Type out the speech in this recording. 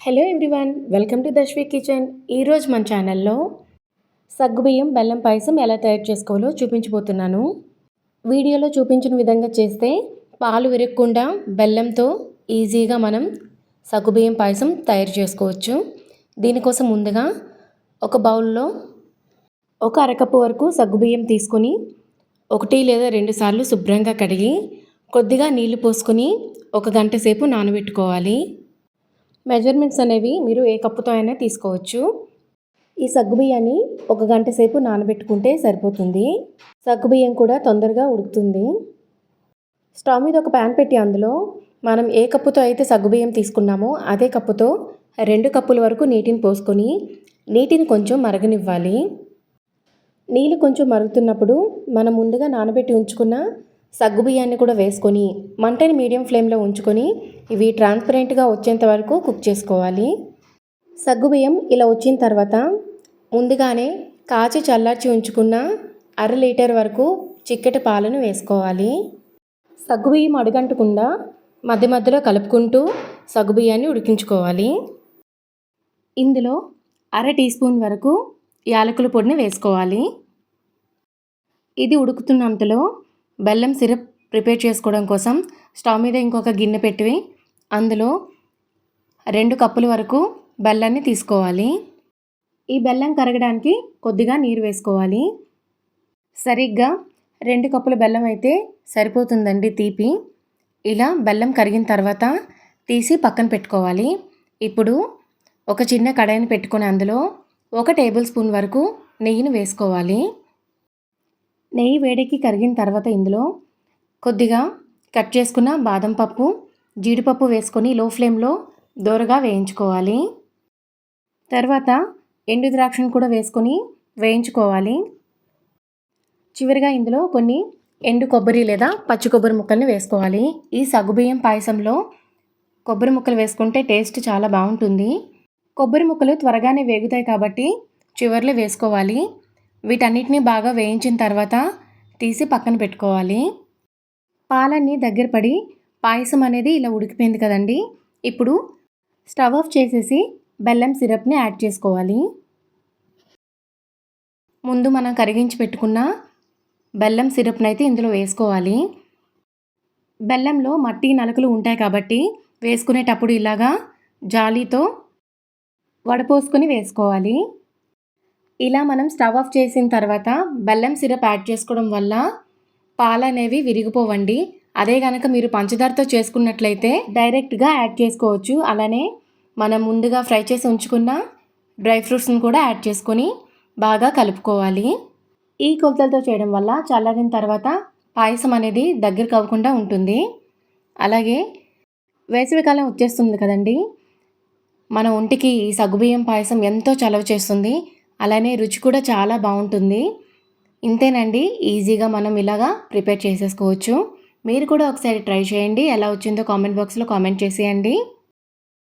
Hello everyone welcome to Dashvi kitchen ఈరోజు మన ఛానల్లో సగ్గుబియ్యం బెల్లం పాయసం ఎలా తయారు చేసుకోవాలో చూపించబోతున్నాను. వీడియోలో చూపించిన విధంగా చేస్తే పాలు విరగకుండా బెల్లంతో ఈజీగా మనం సగ్గుబియ్యం పాయసం తయారు చేసుకోవచ్చు. దీనికోసం ముందుగా ఒక బౌల్లో ఒక అరకప్పు వరకు సగ్గుబియ్యం తీసుకొని ఒకటి లేదా రెండు సార్లు శుభ్రంగా కడిగి కొద్దిగా నీళ్ళు పోసుకొని ఒక గంట సేపు నానబెట్టుకోవాలి. మెజర్మెంట్స్ అనేవి మీరు ఏ కప్పుతో అయినా తీసుకోవచ్చు. ఈ సగ్గుబియ్యాన్ని ఒక గంట సేపు నానబెట్టుకుంటే సరిపోతుంది. సగ్గుబియ్యం కూడా తొందరగా ఉడుకుతుంది. స్టవ్ మీద ఒక ప్యాన్ పెట్టి అందులో మనం ఏ కప్పుతో అయితే సగ్గుబియ్యం తీసుకున్నామో అదే కప్పుతో రెండు కప్పుల వరకు నీటిని పోసుకొని నీటిని కొంచెం మరగనివ్వాలి. నీళ్ళు కొంచెం మరుగుతున్నప్పుడు మనం ముందుగా నానబెట్టి ఉంచుకున్న సగ్గుబియ్యాన్ని కూడా వేసుకొని మంటని మీడియం ఫ్లేమ్లో ఉంచుకొని ఇవి ట్రాన్స్పరెంట్గా వచ్చేంత వరకు కుక్ చేసుకోవాలి. సగ్గుబియ్యం ఇలా వచ్చిన తర్వాత ముందుగానే కాచి చల్లార్చి ఉంచుకున్న అర లీటర్ వరకు చిక్కటి పాలను వేసుకోవాలి. సగ్గుబియ్యం అడుగంటకుండా మధ్య మధ్యలో కలుపుకుంటూ సగ్గుబియ్యాన్ని ఉడికించుకోవాలి. ఇందులో అర టీ స్పూన్ వరకు యాలకుల పొడిని వేసుకోవాలి. ఇది ఉడుకుతున్నంతలో బెల్లం సిరప్ ప్రిపేర్ చేసుకోవడం కోసం స్టవ్ మీద ఇంకొక గిన్నె పెట్టి అందులో రెండు కప్పుల వరకు బెల్లాన్ని తీసుకోవాలి. ఈ బెల్లం కరగడానికి కొద్దిగా నీరు వేసుకోవాలి. సరిగ్గా రెండు కప్పుల బెల్లం అయితే సరిపోతుందండి తీపి. ఇలా బెల్లం కరిగిన తర్వాత తీసి పక్కన పెట్టుకోవాలి. ఇప్పుడు ఒక చిన్న కడాయిని పెట్టుకొని అందులో ఒక టేబుల్ స్పూన్ వరకు నెయ్యిని వేసుకోవాలి. నెయ్యి వేడికి కరిగిన తర్వాత ఇందులో కొద్దిగా కట్ చేసుకున్న బాదం పప్పు జీడిపప్పు వేసుకొని లో ఫ్లేమ్లో దోరగా వేయించుకోవాలి. తర్వాత ఎండు ద్రాక్షను కూడా వేసుకొని వేయించుకోవాలి. చివరిగా ఇందులో కొన్ని ఎండు కొబ్బరి లేదా పచ్చి కొబ్బరి ముక్కల్ని వేసుకోవాలి. ఈ సగ్గుబియ్యం పాయసంలో కొబ్బరి ముక్కలు వేసుకుంటే టేస్ట్ చాలా బాగుంటుంది. కొబ్బరి ముక్కలు త్వరగానే వేగుతాయి కాబట్టి చివరిలో వేసుకోవాలి. వీటన్నిటిని బాగా వేయించిన తర్వాత తీసి పక్కన పెట్టుకోవాలి. పాలన్నీ దగ్గర పడి పాయసం అనేది ఇలా ఉడికిపోయింది కదండి. ఇప్పుడు స్టవ్ ఆఫ్ చేసేసి బెల్లం సిరప్ని యాడ్ చేసుకోవాలి. ముందు మనం కరిగించి పెట్టుకున్న బెల్లం సిరప్ని అయితే ఇందులో వేసుకోవాలి. బెల్లంలో మట్టి నలుకలు ఉంటాయి కాబట్టి వేసుకునేటప్పుడు ఇలాగా జాలీతో వడపోసుకొని వేసుకోవాలి. ఇలా మనం స్టవ్ ఆఫ్ చేసిన తర్వాత బెల్లం సిరప్ యాడ్ చేసుకోవడం వల్ల పాలు అనేవి విరిగిపోవండి. అదే కనుక మీరు పంచదారతో చేసుకున్నట్లయితే డైరెక్ట్గా యాడ్ చేసుకోవచ్చు. అలానే మనం ముందుగా ఫ్రై చేసి ఉంచుకున్న డ్రై ఫ్రూట్స్ని కూడా యాడ్ చేసుకొని బాగా కలుపుకోవాలి. ఈ కొలతలతో చేయడం వల్ల చల్లారిన తర్వాత పాయసం అనేది దగ్గర అవ్వకుండా ఉంటుంది. అలాగే వేసవికాలం వచ్చేస్తుంది కదండి. మన ఒంటికి ఈ సగ్గుబియ్యం పాయసం ఎంతో చలవ చేస్తుంది. అలానే రుచి కూడా చాలా బాగుంటుంది. ఇంతేనండి ఈజీగా మనం ఇలాగా ప్రిపేర్ చేసేసుకోవచ్చు. మీరు కూడా ఒకసారి ట్రై చేయండి ఎలా వచ్చిందో కామెంట్ బాక్స్లో కామెంట్ చేసేయండి.